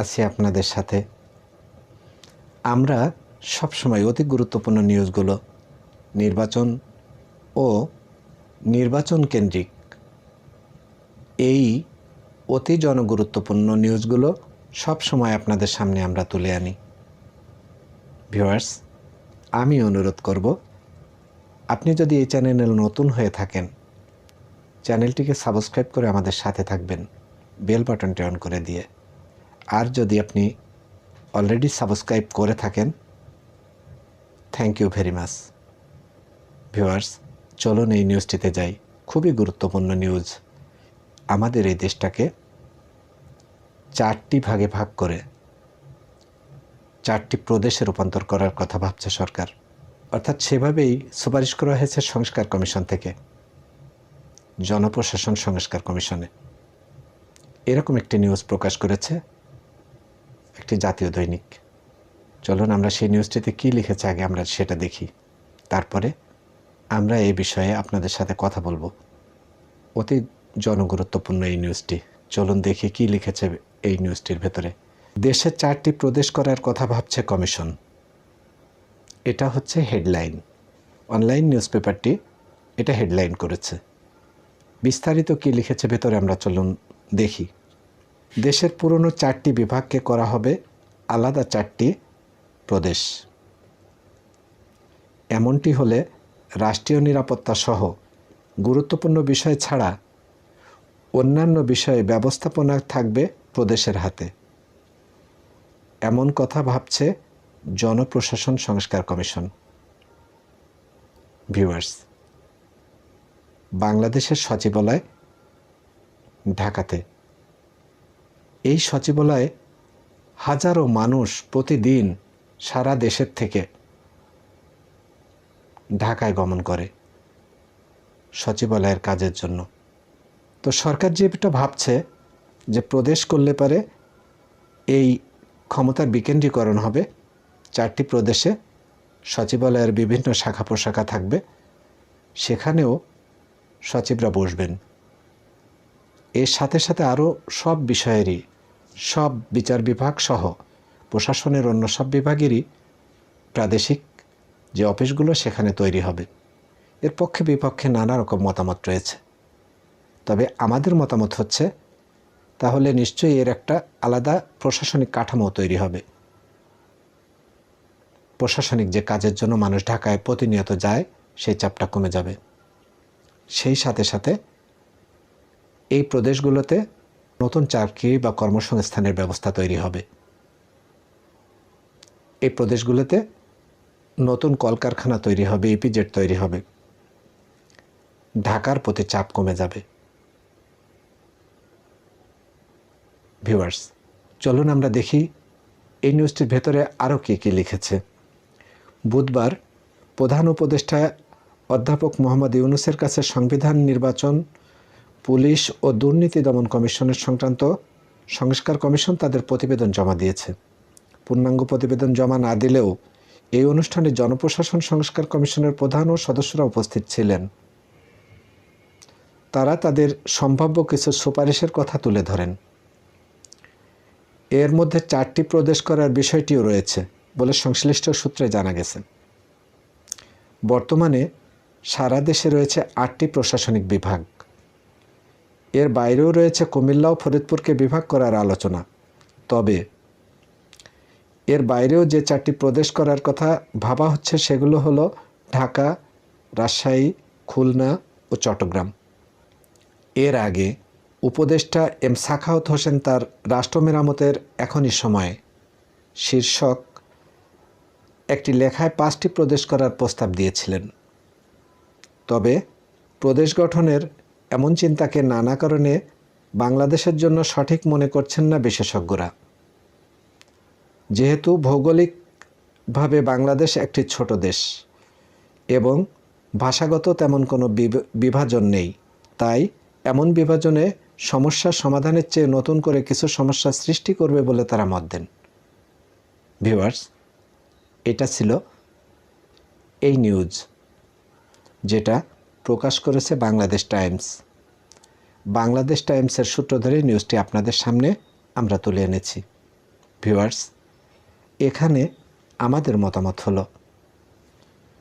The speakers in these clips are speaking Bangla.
আছি আপনাদের সাথে। আমরা সবসময় অতি গুরুত্বপূর্ণ নিউজগুলো, নির্বাচন ও নির্বাচন কেন্দ্রিক এই অতি জনগুরুত্বপূর্ণ নিউজগুলো সব সময় আপনাদের সামনে আমরা তুলে আনি। ভিউয়ার্স, আমি অনুরোধ করব, আপনি যদি এই চ্যানেলে নতুন হয়ে থাকেন, চ্যানেলটিকে সাবস্ক্রাইব করে আমাদের সাথে থাকবেন, বেল বাটনটি অন করে দিয়ে। আর যদি আপনি অলরেডি সাবস্ক্রাইব করে থাকেন thank you very much viewers চলুন এই নিউজটিতে যাই। খুবই গুরুত্বপূর্ণ নিউজ আমাদের এই দেশটাকে চারটি ভাগে ভাগ করে, চারটি প্রদেশে রূপান্তর করার কথা ভাবছে সরকার। অর্থাৎ সেভাবেই সুপারিশ করা হয়েছে সংস্কার কমিশন থেকে, জনপ্রশাসন সংস্কার কমিশনে। এরকম একটি নিউজ প্রকাশ করেছে একটি জাতীয় দৈনিক। চলুন আমরা সেই নিউজটিতে কী লিখেছে আগে আমরা সেটা দেখি। তারপরে আমরা এই বিষয়ে আপনাদের সাথে কথা বলব। অতি জনগুরুত্বপূর্ণ এই নিউজটি। চলুন দেখি কী লিখেছে এই নিউজটির ভেতরে। দেশের চারটি প্রদেশ করার কথা ভাবছে কমিশন। এটা হচ্ছে হেডলাইন। অনলাইন নিউজ পেপারটি এটা হেডলাইন করেছে। বিস্তারিত কী লিখেছে ভেতরে আমরা চলুন দেখি। দেশের পুরনো চারটি বিভাগকে করা হবে আলাদা চারটি প্রদেশ। এমনটি হলে রাষ্ট্রীয় নিরাপত্তা সহ গুরুত্বপূর্ণ বিষয় ছাড়া অন্যান্য বিষয়ে ব্যবস্থাপনা থাকবে প্রদেশের হাতে। এমন কথা ভাবছে জনপ্রশাসন সংস্কার কমিশন। ভিউয়ার্স, বাংলাদেশের সচিবালয় ঢাকাতে এই সচিবালয়ে হাজারো মানুষ প্রতিদিন সারা দেশের থেকে ঢাকায় গমন করে সচিবালয়ের কাজের জন্য। তো সরকার যেটা ভাবছে যে প্রদেশ করলে পারে এই ক্ষমতার বিকেন্দ্রীকরণ হবে, চারটি প্রদেশে সচিবালয়ের বিভিন্ন শাখা প্রশাখা থাকবে, সেখানেও সচিবরা বসবেন। এর সাথে সাথে আরও সব বিষয়েরই সব বিচার বিভাগ সহ প্রশাসনের অন্য সব বিভাগেরই প্রাদেশিক যে অফিসগুলো সেখানে তৈরি হবে। এর পক্ষে বিপক্ষে নানা রকম মতামত রয়েছে। তবে আমাদের মতামত হচ্ছে, তাহলে নিশ্চয়ই এর একটা আলাদা প্রশাসনিক কাঠামো তৈরি হবে। প্রশাসনিক যে কাজের জন্য মানুষ ঢাকায় প্রতিনিয়ত যায়, সেই চাপটা কমে যাবে। সেই সাথে সাথে এই প্রদেশগুলোতে নতুন চাকরি বা কর্মসংস্থানের ব্যবস্থা তৈরি হবে। এই প্রদেশগুলোতে নতুন কলকারখানা তৈরি হবে, ইপিজেড তৈরি হবে। ঢাকার প্রতি চাপ কমে যাবে। ভিউয়ার্স, চলুন আমরা দেখি এই নিউজটির ভেতরে আরও কী কী লিখেছে। বুধবার প্রধান উপদেষ্টা অধ্যাপক মোহাম্মদ ইউনুসের কাছে সংবিধান নির্বাচন পুলিশ ও দুর্নীতি দমন কমিশনের সংক্রান্ত সংস্কার কমিশন তাদের প্রতিবেদন জমা দিয়েছে। পূর্ণাঙ্গ প্রতিবেদন জমা না দিলেও এই অনুষ্ঠানে জনপ্রশাসন সংস্কার কমিশনের প্রধান ও সদস্যরা উপস্থিত ছিলেন। তারা তাদের সম্ভাব্য কিছু সুপারিশের কথা তুলে ধরেন। এর মধ্যে চারটি প্রদেশ করার বিষয়টিও রয়েছে বলে সংশ্লিষ্ট সূত্রে জানা গেছে। বর্তমানে সারা দেশে রয়েছে আটটি প্রশাসনিক বিভাগ। এর বাইরেও রয়েছে কুমিল্লা ও ফরিদপুরকে বিভাগ করার আলোচনা। তবে এর বাইরেও যে চারটি প্রদেশ করার কথা ভাবা হচ্ছে সেগুলো হলো ঢাকা, রাজশাহী, খুলনা ও চট্টগ্রাম। এর আগে উপদেষ্টা এম সাখাওয়াত হোসেন তার রাষ্ট্র মেরামতের এখনই সময়ে। শীর্ষক একটি লেখায় পাঁচটি প্রদেশ করার প্রস্তাব দিয়েছিলেন। তবে প্রদেশ গঠনের এমন চিন্তাকে নানা কারণে বাংলাদেশের জন্য সঠিক মনে করছেন না বিশেষজ্ঞরা। যেহেতু ভৌগোলিকভাবে বাংলাদেশ একটি ছোট দেশ এবং ভাষাগত তেমন কোনো বিভ- বিভাজন নেই, তাই এমন বিভাজনে সমস্যার সমাধানের চেয়ে নতুন করে কিছু সমস্যা সৃষ্টি করবে বলে তারা মত দেন। ভিউয়ার্স, এটা ছিল এই নিউজ, যেটা প্রকাশ করেছে বাংলাদেশ টাইমস। বাংলাদেশ টাইমসের সূত্র ধরে নিউজটি আপনাদের সামনে আমরা তুলে এনেছি। ভিউয়ার্স, এখানে আমাদের মতামত হলো।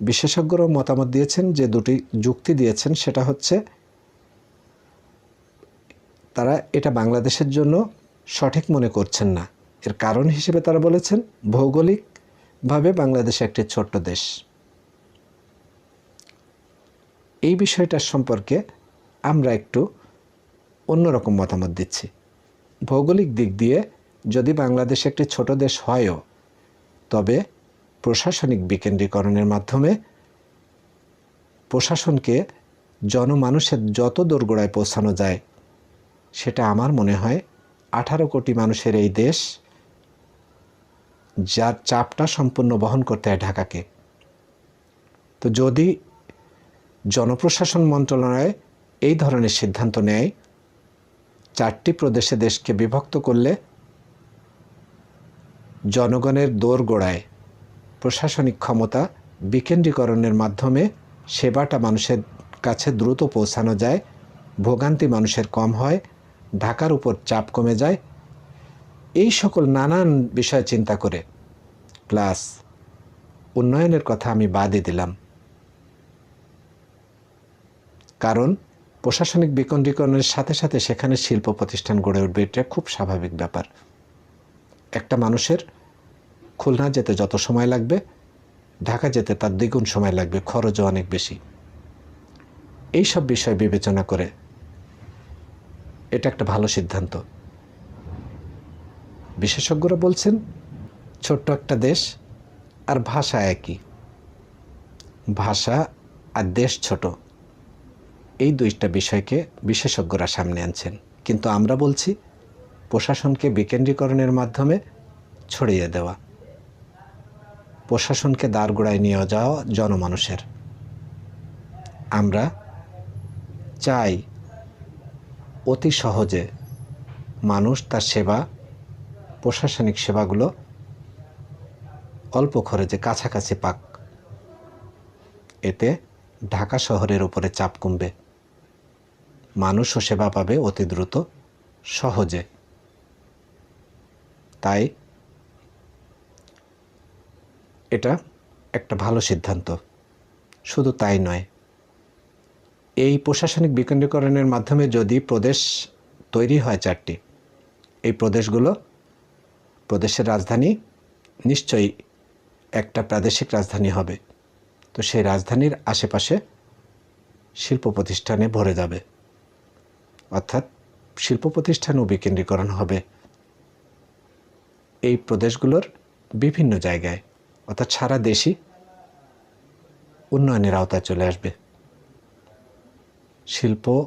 বিশেষজ্ঞরাও মতামত দিয়েছেন যে দুটি যুক্তি দিয়েছেন, সেটা হচ্ছে তারা এটা বাংলাদেশের জন্য সঠিক মনে করছেন না। এর কারণ হিসেবে তারা বলেছেন, ভৌগোলিকভাবে বাংলাদেশ একটি ছোট্ট দেশ। এই বিষয়টার সম্পর্কে আমরা একটু অন্যরকম মতামত দিচ্ছি। ভৌগোলিক দিক দিয়ে যদি বাংলাদেশ একটি ছোট দেশ হয়ও, তবে প্রশাসনিক বিকেন্দ্রীকরণের মাধ্যমে প্রশাসনকে জনমানুষের যত দোরগোড়ায় পৌঁছানো যায়, সেটা আমার মনে হয় আঠারো কোটি মানুষের এই দেশ যার চাপটা সম্পূর্ণ বহন করতে হয় ঢাকাকে। তো যদি জনপ্রশাসন মন্ত্রণালয় এই ধরনের সিদ্ধান্ত নেয়। চারটি প্রদেশে দেশকে বিভক্ত করলে জনগণের দোরগোড়ায় প্রশাসনিক ক্ষমতা বিকেন্দ্রীকরণের মাধ্যমে সেবাটা মানুষের কাছে দ্রুত পৌঁছানো যায়, ভোগান্তি মানুষের কম হয়, ঢাকার উপর চাপ কমে যায়। এই সকল নানান বিষয় চিন্তা করে প্লাস উন্নয়নের কথা আমি বাদই দিলাম। কারণ প্রশাসনিক বিকেন্দ্রীকরণের সাথে সাথে সেখানে শিল্প প্রতিষ্ঠান গড়ে উঠবে, এটা খুব স্বাভাবিক ব্যাপার। একটা মানুষের খুলনা যেতে যত সময় লাগবে, ঢাকা যেতে তার দ্বিগুণ সময় লাগবে, খরচও অনেক বেশি। এই সব বিষয় বিবেচনা করে এটা একটা ভালো সিদ্ধান্ত। বিশেষজ্ঞরা বলছেন, ছোট্ট একটা দেশ আর ভাষা একই। ভাষা আর দেশ ছোট। এই দুইটা বিষয়কে বিশেষজ্ঞরা সামনে আনছেন। কিন্তু আমরা বলছি, প্রশাসনকে বিকেন্দ্রীকরণের মাধ্যমে ছড়িয়ে দেওয়া। প্রশাসনকে দাঁড়গোড়ায় নিয়ে যাওয়া জনমানুষের। আমরা চাই অতি সহজে মানুষ তার সেবা, প্রশাসনিক সেবাগুলো অল্প খরচে কাছাকাছি পাক। এতে ঢাকা শহরের উপরে চাপ কমবে। মানুষও সেবা পাবে অতি দ্রুত, সহজে। তাই এটা একটা ভালো সিদ্ধান্ত। শুধু তাই নয়, এই প্রশাসনিক বিকেন্দ্রীকরণের মাধ্যমে যদি প্রদেশ তৈরি হয় চারটি, এই প্রদেশগুলো প্রদেশের রাজধানী নিশ্চয়ই একটা প্রাদেশিক রাজধানী হবে। তো সেই রাজধানীর আশেপাশে শিল্প প্রতিষ্ঠানে ভরে যাবে। অর্থাৎ শিল্প প্রতিষ্ঠানও বিকেন্দ্রীকরণ হবে। এই প্রদেশগুলোর বিভিন্ন জায়গায়, অর্থাৎ সারা দেশই উন্নয়নের আওতায় চলে আসবে। শিল্প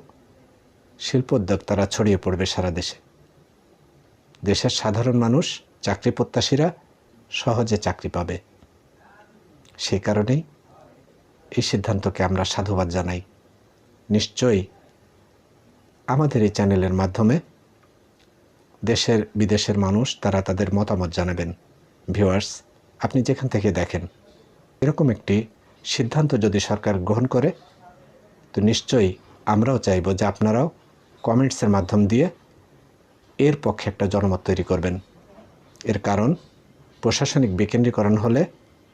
শিল্পোদ্যোক্তারা ছড়িয়ে পড়বে সারা দেশে। দেশের সাধারণ মানুষ, চাকরি প্রত্যাশীরা সহজে চাকরি পাবে। সেই কারণেই এই সিদ্ধান্তকে আমরা সাধুবাদ জানাই। নিশ্চয়ই আমাদের এই চ্যানেলের মাধ্যমে দেশের, বিদেশের মানুষ তারা তাদের মতামত জানাবেন। ভিউয়ার্স, আপনি যেখান থেকে দেখেন, এরকম একটি সিদ্ধান্ত যদি সরকার গ্রহণ করে, তো নিশ্চয়ই আমরাও চাইব যে আপনারাও কমেন্টসের মাধ্যম দিয়ে এর পক্ষে একটা জনমত তৈরি করবেন। এর কারণ, প্রশাসনিক বিকেন্দ্রীকরণ হলে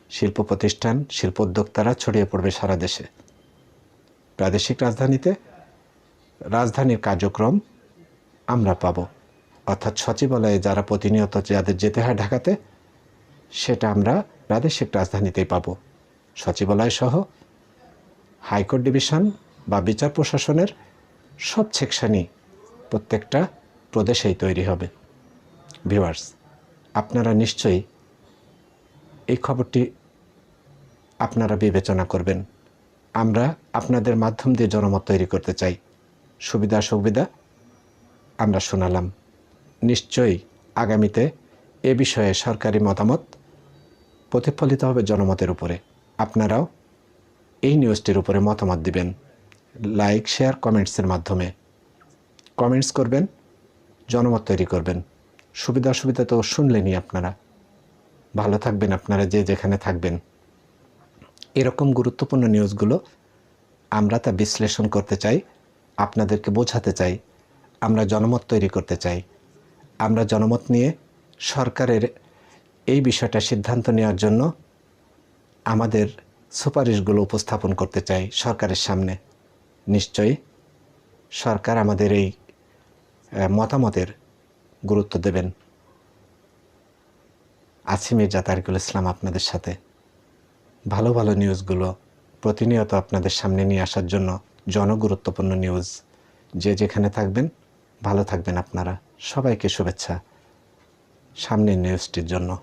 শিল্প প্রতিষ্ঠান শিল্পোদ্যোক্তারা ছড়িয়ে পড়বে সারা দেশে। প্রাদেশিক রাজধানীতে রাজধানীর কার্যক্রম আমরা পাব। অর্থাৎ সচিবালয়ে যারা প্রতিনিয়ত যাদের যেতে হয় ঢাকাতে, সেটা আমরা প্রাদেশিক রাজধানীতেই পাব। সচিবালয় সহ হাইকোর্ট ডিভিশন বা বিচার প্রশাসনের সব সেকশানই প্রত্যেকটা প্রদেশেই তৈরি হবে। ভিউয়ার্স, আপনারা নিশ্চয়ই এই খবরটি আপনারা বিবেচনা করবেন। আমরা আপনাদের মাধ্যম দিয়ে জনমত তৈরি করতে চাই। সুবিধা সুবিধা আমরা শোনালাম। নিশ্চয়ই আগামীতে এ বিষয়ে সরকারি মতামত প্রতিফলিত হবে জনমতের উপরে। আপনারাও এই নিউজটির উপরে মতামত দিবেন। লাইক, শেয়ার কমেন্টসের মাধ্যমে। কমেন্টস করবেন, জনমত তৈরি করবেন। সুবিধা অসুবিধা তো শুনলেনই আপনারা। ভালো থাকবেন আপনারা যে যেখানে থাকবেন। এরকম গুরুত্বপূর্ণ নিউজগুলো আমরা তা বিশ্লেষণ করতে চাই। আপনাদেরকে বোঝাতে চাই, আমরা জনমত তৈরি করতে চাই। আমরা জনমত নিয়ে সরকারের এই বিষয়টা সিদ্ধান্ত নেওয়ার জন্য আমাদের সুপারিশগুলো উপস্থাপন করতে চাই সরকারের সামনে। নিশ্চয়ই সরকার আমাদের এই মতামতের গুরুত্ব দেবেন। আছি মির্জা তারিকুল ইসলাম আপনাদের সাথে। ভালো ভালো নিউজগুলো প্রতিনিয়ত আপনাদের সামনে নিয়ে আসার জন্য জনগুরুত্বপূর্ণ নিউজ যে যেখানে থাকবেন ভালো থাকবেন আপনারা। সবাইকে শুভেচ্ছা। সামনের নিউজটির জন্য।